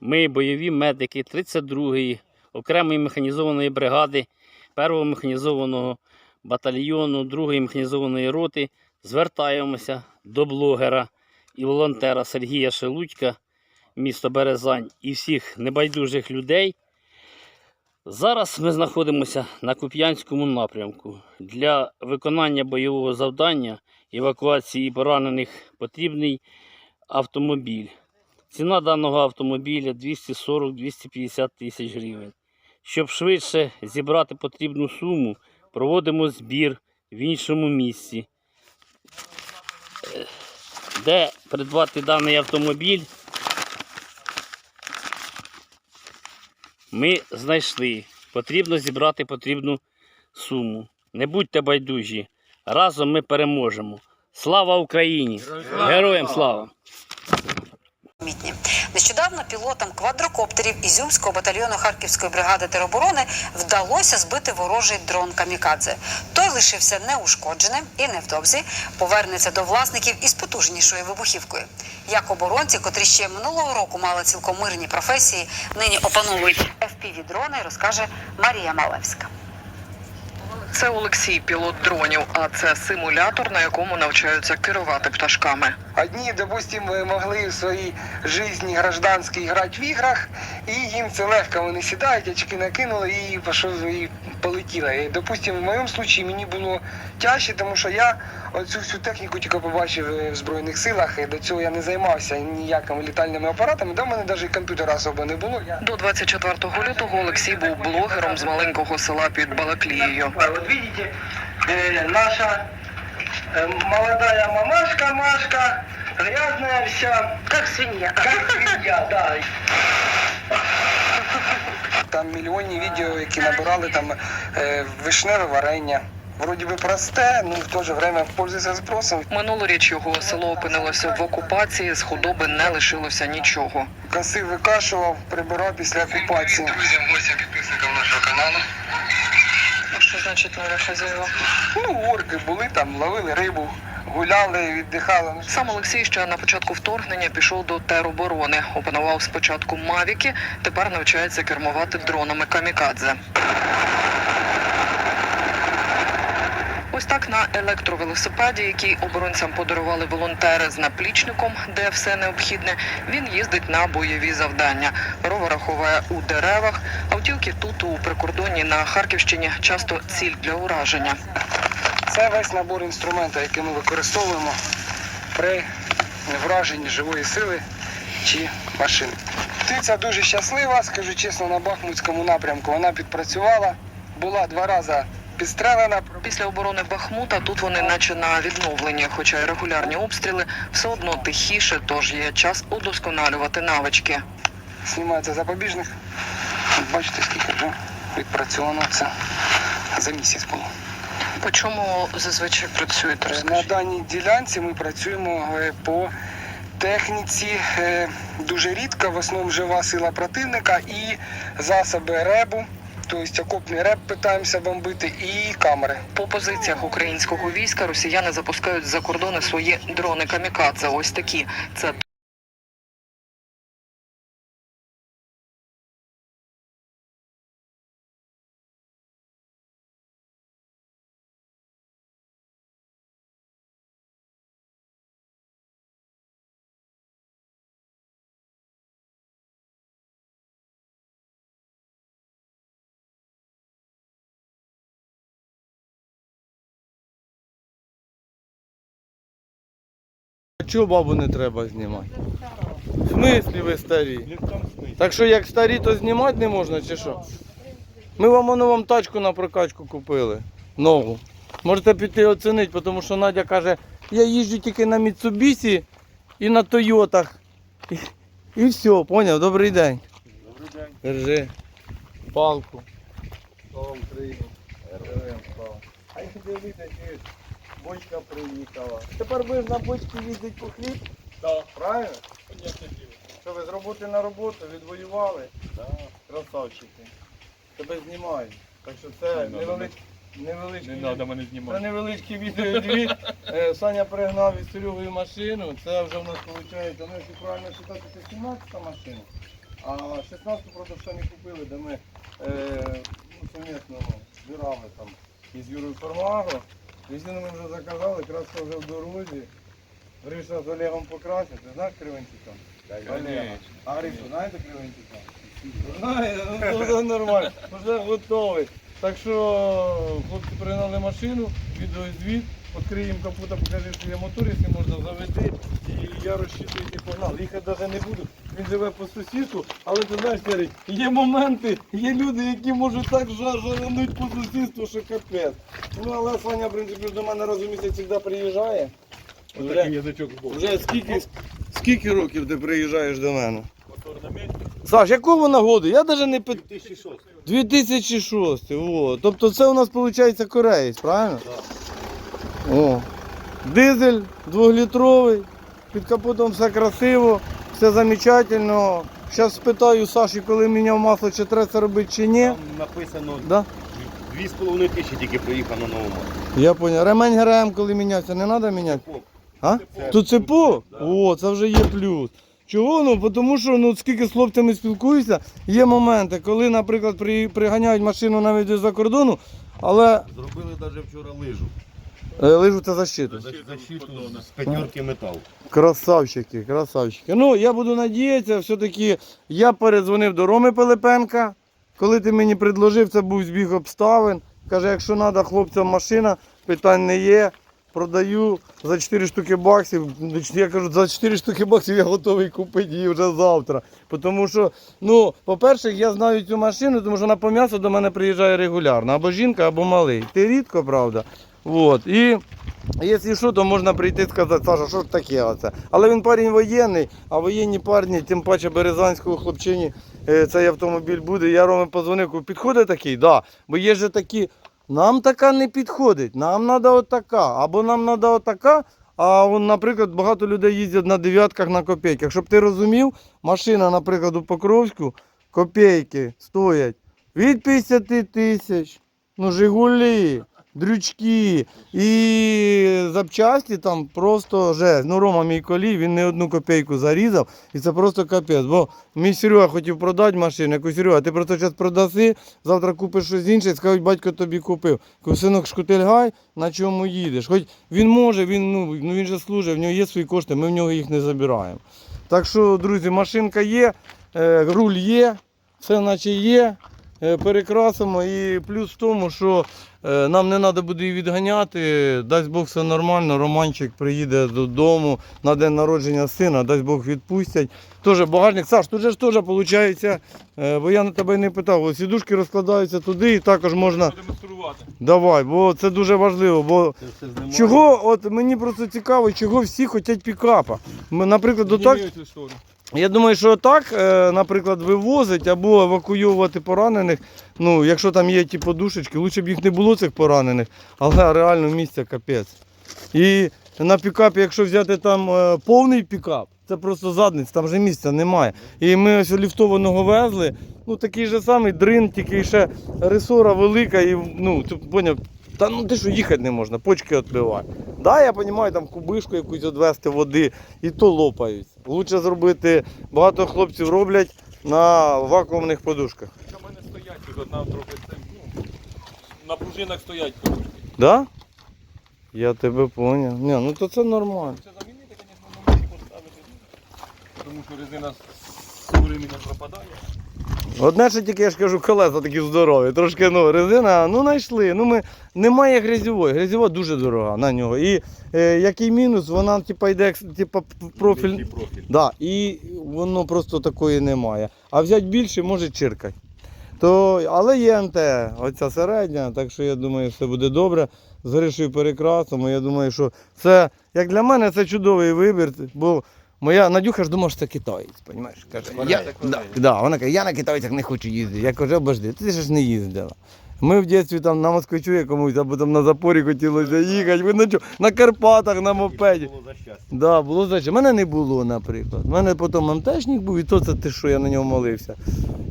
Ми бойові медики 32-ї окремої механізованої бригади 1-го механізованого батальйону 2-ї механізованої роти звертаємося до блогера і волонтера Сергія Шелудька, місто Березань і всіх небайдужих людей. Зараз ми знаходимося на Куп'янському напрямку. Для виконання бойового завдання евакуації поранених потрібний автомобіль. Ціна даного автомобіля 240-250 тисяч гривень. Щоб швидше зібрати потрібну суму, проводимо збір в іншому місці. Де придбати даний автомобіль, ми знайшли. Потрібно зібрати потрібну суму. Не будьте байдужі. Разом ми переможемо. Слава Україні! Героям слава! Мітні. Нещодавно пілотам квадрокоптерів Ізюмського батальйону Харківської бригади тероборони вдалося збити ворожий дрон Камікадзе. Той лишився неушкодженим і невдовзі повернеться до власників із потужнішою вибухівкою. Як оборонці, котрі ще минулого року мали цілком мирні професії, нині опановують fpv дрони, розкаже Марія Малевська. Це Олексій, пілот дронів, а це симулятор, на якому навчаються керувати пташками. Одні, допустимо, могли в своїй житті гражданській грати в іграх, і їм це легко. Вони сідають, очки накинули і пішов і полетіло. І, допустим, в моєму випадку мені було тяжче, тому що я оцю всю техніку тільки побачив е, в Збройних силах. І до цього я не займався ніякими літальними апаратами. До мене навіть комп'ютера особо не було. Я До 24 лютого Олексій був блогером з маленького села під Балаклією. Вот видите, э, наша э, молодая мамашка Машка, грязная вся. Как свинья. Как свинья, да. Там мільйонні відео, які набирали там е, вишневе варення. Вроді би просте, ну в то же время пользується спросом. Минулоріч його село опинилося в окупації, з худоби не лишилося нічого. Коси викашував, прибирав після окупації. Друзям, гостям, підписникам нашого каналу. Що значить нове хазяїва? Ну, орки були там, ловили рибу, гуляли, віддихали. Ну, Сам Олексій ще на початку вторгнення пішов до тероборони. Опанував спочатку мавіки, тепер навчається кермувати дронами камікадзе. Ось так на електровелосипеді, який оборонцям подарували волонтери з наплічником, де все необхідне, він їздить на бойові завдання. Ровера ховає у деревах. Автівки тут у прикордонні на Харківщині часто ціль для ураження. Це весь набор інструменту, який ми використовуємо при враженні живої сили чи машин. Птиця дуже щаслива, скажу чесно, на Бахмутському напрямку. Вона підпрацювала, була два рази підстрелена. Після оборони Бахмута тут вони наче на відновленні, хоча й регулярні обстріли все одно тихіше, тож є час удосконалювати навички. Знімається запобіжник. Бачите, скільки вже відпрацьовано це за місяць було. По чому зазвичай працюєте? На даній ділянці ми працюємо е, по техніці. е, Дуже рідко, в основному жива сила противника і засоби ребу, тобто окопний реб питаємося бомбити, і камери. По позиціях українського війська росіяни запускають з-за кордони свої дрони камікадзе. Ось такі. Це А чого бабу не треба знімати? В смислі ви старі? Так що як старі, то знімати не можна чи що? Ми вам воно вам тачку на прокачку купили. Нову. Можете піти оцінити, тому що Надя каже, я їжджу тільки на Міцубісі і на Тойотах. І, і все, поняв, добрий день. Добрий день. Держи. Палку. Слава Україні. Героям слава. А якщо дивитися, бочка приїхала. Тепер будеш на бочці їздити по хліб? Так. Правильно? Що ви з роботи на роботу відвоювали? Так. Красавчики. Тебе знімають. Так що це невеличкий. Невеличкий, Не треба мене це невеличкий відеодвіг. Е, Саня пригнав із Серегою машину. Це вже в нас виходить, ну якщо правильно читати, це 17 машина. А 16-ту, правда, ще не купили, де ми е, ну, сумісно збирали там із Юрою Формагро. Резину ми вже заказали, краска вже в дорозі. Гриша з Олегом покрасить. Ти знаєш Кривенчука? Олега. А Гришу, знаєте Кривенчука? Знає, ну це нормально. Вже готовий. Так що хлопці пригнали машину, відеозвіт, відкриємо капота, покажи, що є мотор, якщо можна заведи. І я розчитую і погнав. Їхати навіть не буду. Він живе по сусідству, але ти знаєш, Сергій, є моменти, є люди, які можуть так жа- жарануть по сусідству, що капець. Ну але Саня, в принципі, до мене раз у місяць завжди приїжджає. Вже, вже скільки, скільки років ти приїжджаєш до мене? Саш, якого нагоду? Я навіть не пит... 2006. 2006. О. Тобто це у нас виходить кореєць, правильно? О. Дизель двохлітровий, під капотом все красиво, все замечательно. Зараз спитаю Саші, коли міняв масло, чи треба це робити, чи ні. Там написано Да? 2,5 тисячі тільки проїхав на новому. Я зрозумів. Ремень ГРМ, коли мінявся, не треба міняти? А? Тут цепо? О, це вже є плюс. Чого? Ну, тому що ну, скільки з хлопцями спілкуюся, є моменти, коли, наприклад, при, приганяють машину навіть з-за кордону, але Зробили навіть вчора лижу. Е, лижу це защиту. Защиту з п'ятерки метал. Красавчики, красавчики. Ну, я буду надіятися, все-таки я передзвонив до Роми Пилипенка. Коли ти мені предложив, це був збіг обставин. Каже, якщо треба хлопцям машина, питань не є. Продаю за 4 штуки баксів. Я кажу, за 4 штуки баксів я готовий купити її вже завтра. Тому що, ну, по-перше, я знаю цю машину, тому що вона по м'ясу до мене приїжджає регулярно. Або жінка, або малий. Ти рідко, правда. Вот. І Якщо що, то можна прийти і сказати, Саша, що ж таке оце? Але він парень воєнний, а воєнні парні, тим паче березанського хлопчині, е, цей автомобіль буде. Я Роме позвонив, кажу, підходить такий? Да. Бо є же такі, нам така не підходить, нам треба отака, або нам треба отака. А он, наприклад, багато людей їздять на дев'ятках на копійках. Щоб ти розумів, машина, наприклад, у Покровську, копійки стоять від 50 тисяч, ну, Жигулі, дрючки і запчасті там просто жесть. Ну, Рома мій колій, він не одну копійку зарізав, і це просто капець. Бо мій Серега хотів продати машину, я кажу, Серега, ти просто зараз продаси, завтра купиш щось інше, і скажуть, батько тобі купив. Кажу, синок, шкутильгай, на чому їдеш. Хоч він може, він, ну, ну, він же служить, в нього є свої кошти, ми в нього їх не забираємо. Так що, друзі, машинка є, е, руль є, все наче є. Е, Перекрасимо і плюс в тому, що е, нам не треба буде її відганяти. Дасть Бог все нормально. Романчик приїде додому на день народження сина, дасть Бог відпустять. Тоже багажник. Саш, тут же ж теж виходить, е, бо я на тебе не питав, ось сідушки розкладаються туди і також можна. Давай, бо це дуже важливо. Бо Це чого, от мені просто цікаво, чого всі хочуть пікапа. Ми, наприклад, отак. Я думаю, що так, е, наприклад, вивозить або евакуювати поранених. Ну, якщо там є ті подушечки, лучше б їх не було цих поранених, але реально місця капець. І на пікапі, якщо взяти там е, повний пікап, це просто задниць, там вже місця немає. І ми ось ліфтованого везли, ну такий же самий дрин, тільки ще ресора велика, і ну, ти поняв, та ну ти що їхати не можна, почки відбиває. Да, я розумію, там кубишку якусь відвести води, і то лопаються. Лучше зробити, багато хлопців роблять на вакуумних подушках. У мене стоять одна трохи це, ну, на пружинах стоять подушки. Да? Я тебе поняв. Ні, ну то це нормально. Це замінити, звісно, на ночі поставити. Тому що резина з временем пропадає. Одне, що тільки я ж кажу, колеса такі здорові. Трошки ну, резина, ну знайшли. Ну, ми, немає грязьової. Грязьова дуже дорога на нього. І е, який мінус, вона типа йде як, типа, профіль. Профіль. Да, і воно просто такої немає. А взяти більше може чиркати. То, але є МТ, оця середня, так що я думаю, все буде добре. З Гришою перекрасимо. Я думаю, що це, як для мене, це чудовий вибір. Бо моя Надюха ж думала, що це китаєць, розумієш? Каже, я, да, да, вона каже, я на китайцях не хочу їздити. Я кажу, обожди, ти ж не їздила. Ми в дитинстві там на москвичу якомусь, або там на запорі хотілося їхати, ви на, чо- на Карпатах, на мопеді. Було за щастя. Да, було значить. Мене не було, наприклад. У мене потім МТшник був, і то це те, що я на нього молився.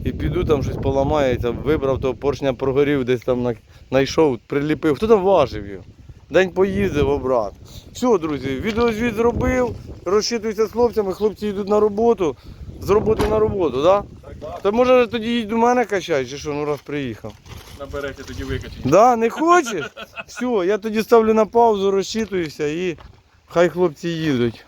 І піду там щось поламається, вибрав того поршня, прогорів, десь там знайшов, приліпив. Хто там важив його? День поїздив обрат. Все, друзі, відеозвіт зробив, розчитуюся з хлопцями, хлопці йдуть на роботу, з роботи на роботу, так? Та може тоді їдь до мене качай, чи що, ну раз приїхав. Наберете, тоді викачіть. Да, не хочеш? Все, я тоді ставлю на паузу, розчитуюся і хай хлопці їдуть.